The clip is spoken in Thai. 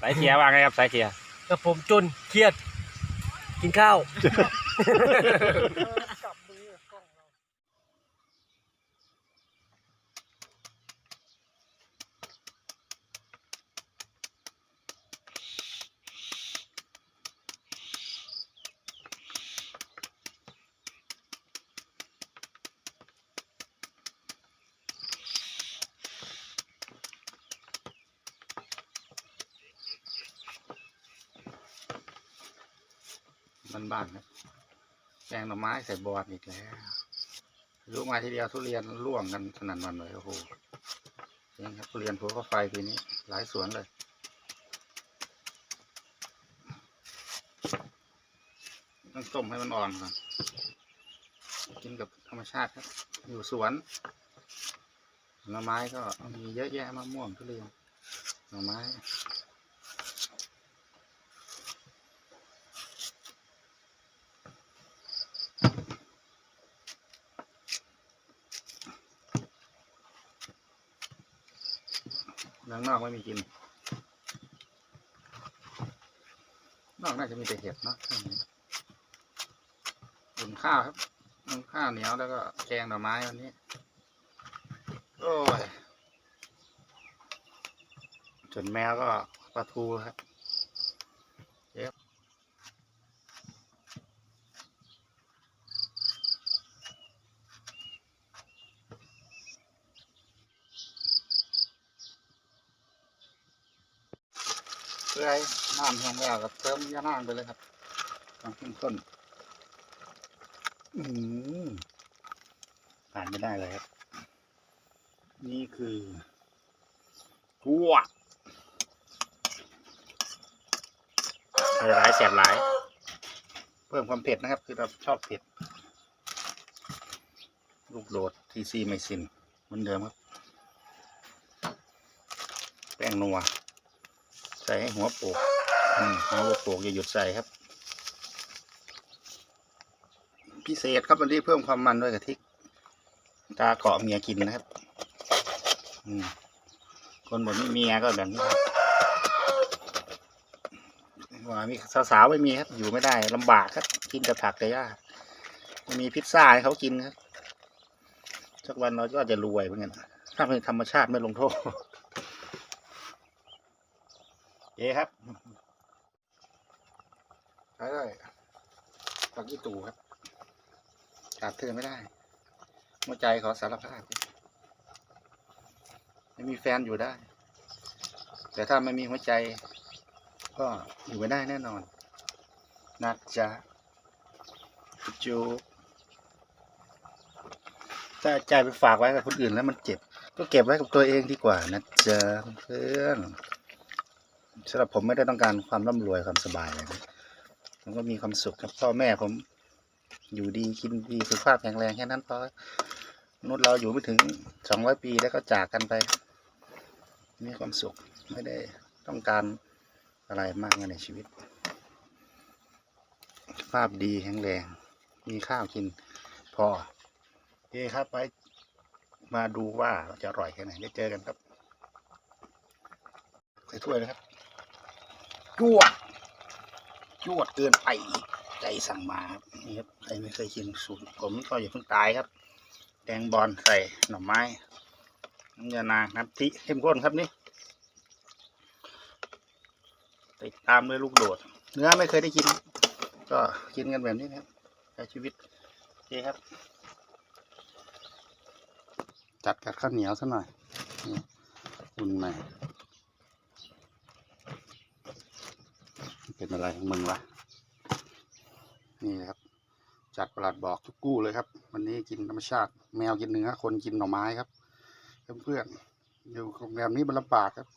สายเทียว่าไงครับสายเทีย กับผมจนเครียด กินข้าว บ้านๆครับแกงหน่อไม้ใส่บอดอีกแล้วลูกมาทีเดียวทุเรียนร่วงกันสนั่นวันเลยโอ้โหจริงครับทุเรียนภูเขาไฟปีนี้ หลายสวนเลย ต้องต้มให้มันอ่อนก่อนกินกับธรรมชาติครับ อยู่สวนผลไม้ก็มีเยอะแยะมะม่วงทุเรียนหน่อไม้ นางนอกไม่มีกิน นอกน่าจะมีแต่เห็ดเนาะอุ่นข้าวครับอุ่นข้าวเหนียวแล้วก็แกงหน่อไม้วันนี้ โอ้ยจนแมวก็ปลาทูครับื่อให้น้ำแห้งแล้วก็เติมยาน่างไปเลยครับความเข้มข้นอืมผ่านไม่ได้เลยครับ นี่คือทั่วใส่ร้ายแสบหลาย เพิ่มความเผ็ดนะครับ คือเราชอบเผ็ด ลูกโดดทีซีไมซินเหมือนเดิมครับ แป้งนัว ส่ให้หัวปกอืมหัวโปกอย่าหยุดใส่ครับ พิเศษครับวันนี้เพิ่มความมันด้วยกะทิตาเกาะเมียกินนะครับคนบอกไม่มีเมียก็แบบนี้ว่ามีสาวๆไม่มีครับ อยู่ไม่ได้ลำบากครับ กินกับผักแต่ยากไม่มีพิซซ่าให้เขากินครับสักวันเราก็จะรวยเหมือนกันถ้าเป็นธรรมชาติไม่ลงโทษ เย้ครับใช้ได้ผักยี่ตูครับขาดเธอไม่ได้หัวใจขอสารภาพไม่มีแฟนอยู่ได้ แต่ถ้าไม่มีหัวใจ ก็อยู่ไม่ได้แน่นอนนะจ๊ะจูถ้าใจไปฝากไว้กับคนอื่นแล้วมันเจ็บ ก็เก็บไว้กับตัวเองดีกว่านะจ๊ะเพื่อน สำหรับผมไม่ได้ต้องการความร่ำรวยความสบายเลยนะผมก็มีความสุขครับพ่อแม่ผมอยู่ดีกินดีสุขภาพแข็งแรงแค่นั้นพอนุษย์เราอยู่ไม่ถึงสองร้อยปีแล้วก็จากกันไป มีความสุขไม่ได้ต้องการอะไรมากในชีวิต ภาพดีแข็งแรง มีข้าวกินพอโอครับไปมาดูว่าจะอร่อยแค่ไหนได้เจอกันครับใส่ถ้วยนะครับ จวดจวดเกินไปใจสั่งมาครับนี่ครับใครไม่เคยกินสูตรผมก็อย่าเพิ่งตายครับ แดงบอลใส่หน่อไม้น้ำยานางน้ำทิเข้มข้นครับนี่ติดตามด้วยลูกโดด เนื้อไม่เคยได้กิน ก็กินกันแบบนี้นะครับใช้ชีวิตโอเครับ จัดกับข้าวเหนียวซะหน่อยอุ่นใหม่ เป็นอะไรของมึงวะนี่ครับจัดประหลัดบอกทุกกู้เลยครับ วันนี้กินธรรมชาติ แมวกินเนื้อคนกินหน่อไม้ครับ เพื่อนๆอยู่โรงแรมนี้มันลำบากครับ